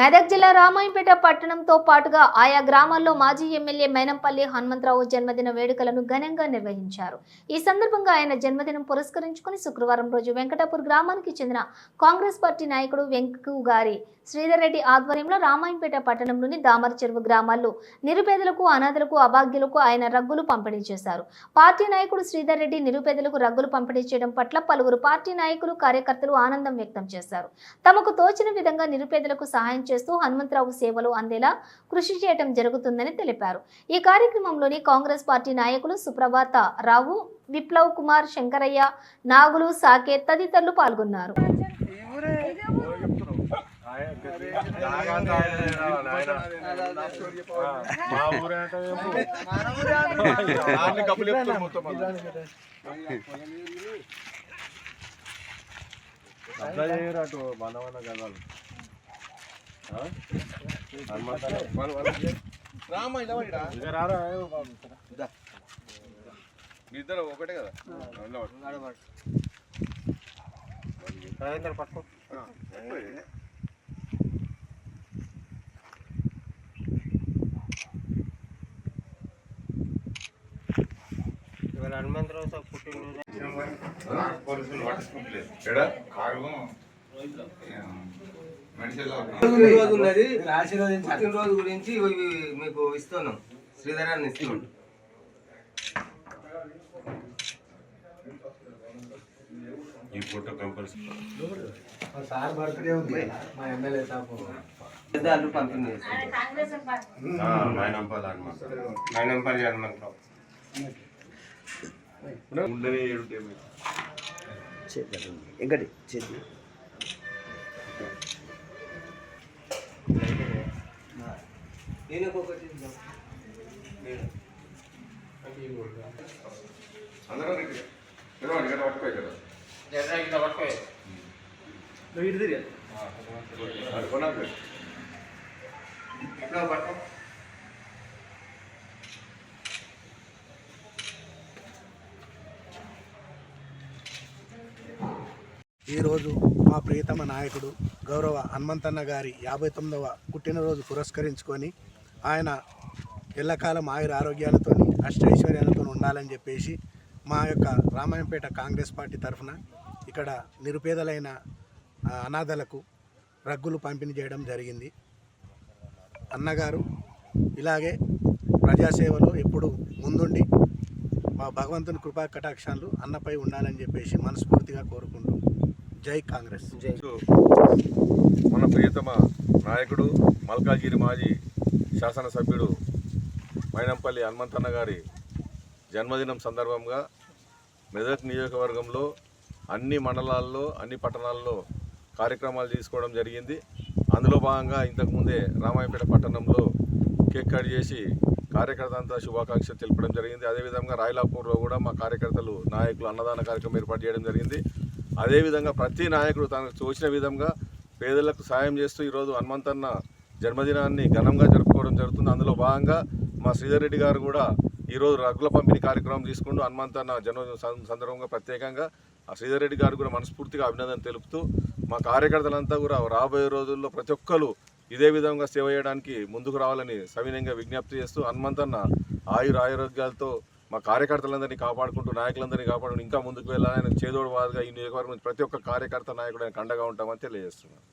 మెదక్ జిల్లా రామాయంపేట పట్టణంతో పాటుగా ఆయా గ్రామాల్లో మాజీ ఎమ్మెల్యే మేనంపల్లి హనుమంతరావు జన్మదిన వేడుకలను ఘనంగా నిర్వహించారు. ఈ సందర్భంగా ఆయన జన్మదినం పురస్కరించుకుని శుక్రవారం రోజు వెంకటాపూర్ గ్రామానికి చెందిన కాంగ్రెస్ పార్టీ నాయకుడు వెంకు గారి శ్రీధర్ రెడ్డి ఆధ్వర్యంలో రామాయంపేట పట్టణంలోని దామర చెరువు గ్రామాల్లో నిరుపేదలకు అనాథలకు అభాగ్యులకు ఆయన రగ్గులు పంపిణీ చేశారు. పార్టీ నాయకుడు శ్రీధర్ రెడ్డి నిరుపేదలకు రగ్గులు పంపిణీ చేయడం పట్ల పలువురు పార్టీ నాయకులు కార్యకర్తలు ఆనందం వ్యక్తం చేశారు. తమకు తోచిన విధంగా నిరుపేదలకు సహాయం చేస్తూ హనుమంతరావు సేవలు అందేలా కృషి చేయడం జరుగుతుందని తెలిపారు. ఈ కార్యక్రమంలోని కాంగ్రెస్ పార్టీ నాయకులు సుప్రభాత రావు విప్లవ్ కుమార్ శంకరయ్య నాగులు సాకేత్ తదితరులు పాల్గొన్నారు. అట్లా చేయరు అటు మన మన ఇద్దరు ఒకటే కదా పట్టుకో ఇవాళ హనుమంతరావు సార్ పుట్టినరోజు పుట్టినరోజు ఉన్నది పుట్టినరోజు గురించి ఇవి మీకు ఇస్తున్నాం. శ్రీధరాన్ని ఇస్తున్నాం. ఈ ఫోటో కంపల్సరీ. పెద్దలు పంపిణీ చేస్తున్నాం మైనంపాల హనుమంత మైనంపల్లి హనుమంతరావు. ఉండని ఏడుంటే ఎంగడి చేతి నేను. ఒకటి అందరూ ఇక్కడ ఇక్కడ పట్టుకోయి కదా అది కొనాలి. ఇట్లా పట్టుకో. ఈరోజు మా ప్రియతమ నాయకుడు గౌరవ హనుమంతన్న గారి యాభై తొమ్మిదవ పుట్టినరోజు పురస్కరించుకొని ఆయన ఎల్లకాలం ఆయుర ఆరోగ్యాలతో అష్టైశ్వర్యాలతో ఉండాలని చెప్పేసి మా యొక్క రామాయంపేట కాంగ్రెస్ పార్టీ తరఫున ఇక్కడ నిరుపేదలైన అనాథలకు రగ్గులు పంపిణీ చేయడం జరిగింది. అన్నగారు ఇలాగే ప్రజాసేవలో ఎప్పుడు ముందుండి మా భగవంతుని కృపా కటాక్షాలు అన్నపై ఉండాలని చెప్పేసి మనస్ఫూర్తిగా కోరుకుంటూ జై కాంగ్రెస్. జై. మన ప్రియతమ నాయకుడు మల్కాజిరి మాజీ శాసనసభ్యుడు మైనంపల్లి హనుమంతన్న గారి జన్మదినం సందర్భంగా మెదక్ నియోజకవర్గంలో అన్ని మండలాల్లో అన్ని పట్టణాల్లో కార్యక్రమాలు తీసుకోవడం జరిగింది. అందులో భాగంగా ఇంతకుముందే రామాయపేట పట్టణంలో కేక్ కట్ చేసి కార్యకర్త అంతా శుభాకాంక్షలు తెలపడం జరిగింది. అదేవిధంగా రాయలాపూర్లో కూడా మా కార్యకర్తలు నాయకులు అన్నదాన కార్యక్రమం ఏర్పాటు చేయడం జరిగింది. అదేవిధంగా ప్రతి నాయకుడు తనకు తోచిన విధంగా పేదలకు సాయం చేస్తూ ఈరోజు హనుమంతన్న జన్మదినాన్ని ఘనంగా జరుపుకోవడం జరుగుతుంది. అందులో భాగంగా మా శ్రీధర్ రెడ్డి గారు కూడా ఈరోజు రగ్గుల పంపిణీ కార్యక్రమం తీసుకుంటూ హనుమంతన్న జన్మదిన సందర్భంగా ప్రత్యేకంగా ఆ శ్రీధర్ రెడ్డి గారు కూడా మనస్ఫూర్తిగా అభినందన తెలుపుతూ మా కార్యకర్తలంతా కూడా రాబోయే రోజుల్లో ప్రతి ఒక్కరు ఇదే విధంగా సేవ చేయడానికి ముందుకు రావాలని సవినయంగా విజ్ఞప్తి చేస్తూ హనుమంతన్న ఆయుర ఆరోగ్యాలతో మా కార్యకర్తలందరినీ కాపాడుకుంటూ నాయకులందరినీ కాపాడుకుంటూ ఇంకా ముందుకు వెళ్ళాలని చేదోడు వాదుగా ఈ నియోజకవర్గం ప్రతి ఒక్క కార్యకర్త నాయకుడు కండగా అండగా ఉంటామని తెలియజేస్తున్నాను